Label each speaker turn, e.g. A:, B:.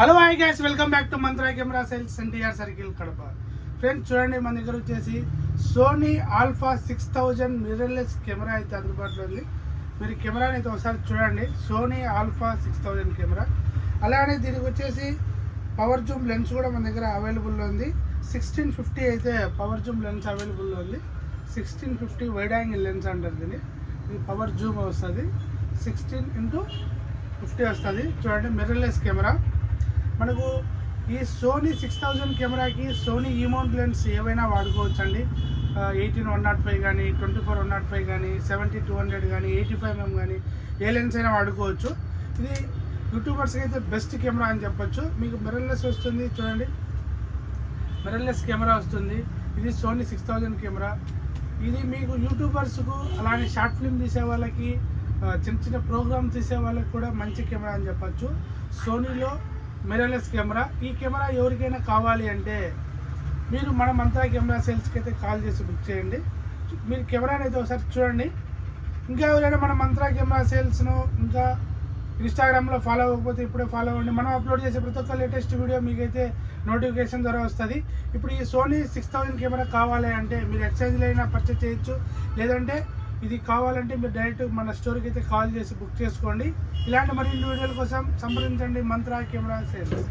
A: Hello hi guys welcome back to Mantra camera sales NTR circle Kadapa. Friends చూడండి మన దగ్గర వచ్చేసి Sony alpha six thousand mirrorless camera అయితే అందుబాటులో ఉంది. మీరు కెమెరాని అయితే ఒకసారి చూడండి. Sony alpha six thousand camera అలానే దీనికి వచ్చేసి పవర్ జూమ్ లెన్స్ కూడా మన దగ్గర అవైలబుల్లో ఉంది. సిక్స్టీన్ ఫిఫ్టీ అయితే పవర్ జూమ్ లెన్స్ అవైలబుల్లో ఉంది. Sixteen fifty wide angle lens అంటారు దీన్ని. ఇది పవర్ జూమ్ వస్తుంది. సిక్స్టీన్ ఇంటూ ఫిఫ్టీ వస్తుంది. చూడండి మిర్రర్లెస్ కెమెరా మనకు ఈ సోనీ సిక్స్ థౌజండ్ కెమెరాకి సోనీ ఈమౌంట్ లెన్స్ ఏవైనా వాడుకోవచ్చు అండి ఎయిటీన్ వన్ నాట్ ఫైవ్ కానీ twenty four one not five కానీ సెవెంటీ టూ హండ్రెడ్ కానీ ఎయిటీ ఫైవ్ ఎంఎం కానీ ఏ లెన్స్ అయినా వాడుకోవచ్చు. ఇది యూట్యూబర్స్కి అయితే బెస్ట్ కెమెరా అని చెప్పొచ్చు. మీకు మిరర్లెస్ వస్తుంది చూడండి. మిరర్లెస్ కెమెరా వస్తుంది. ఇది సోనీ సిక్స్ థౌజండ్ కెమెరా. ఇది మీకు యూట్యూబర్స్కు అలానే షార్ట్ ఫిల్మ్ తీసే వాళ్ళకి చిన్న చిన్న ప్రోగ్రామ్ తీసే వాళ్ళకి కూడా మంచి కెమెరా అని చెప్పొచ్చు. సోనీలో మిరర్లెస్ కెమెరా ఈ కెమెరా ఎవరికైనా కావాలి అంటే మీరు మన మంత్రా కెమెరా సేల్స్కి అయితే కాల్ చేసి బుక్ చేయండి. మీరు కెమెరాని అయితే ఒకసారి చూడండి. ఇంకా ఎవరైనా మన మంత్రా కెమెరా సేల్స్ను ఇంకా ఇన్స్టాగ్రామ్లో ఫాలో అవ్వకపోతే ఇప్పుడే ఫాలో అవ్వండి. మనం అప్లోడ్ చేసే ప్రతి ఒక్క లేటెస్ట్ వీడియో మీకైతే నోటిఫికేషన్ ద్వారా వస్తుంది. ఇప్పుడు ఈ సోనీ సిక్స్ థౌజండ్ కెమెరా కావాలి అంటే మీరు ఎక్స్చేంజ్లో అయినా పర్చేస్ చేయొచ్చు. లేదంటే ఇది కావాలంటే మీరు డైరెక్ట్ మన స్టోర్కి అయితే కాల్ చేసి బుక్ చేసుకోండి. ఇలాంటి మరిన్ని వీడియోల కోసం సంప్రదించండి. Mantra camera sales.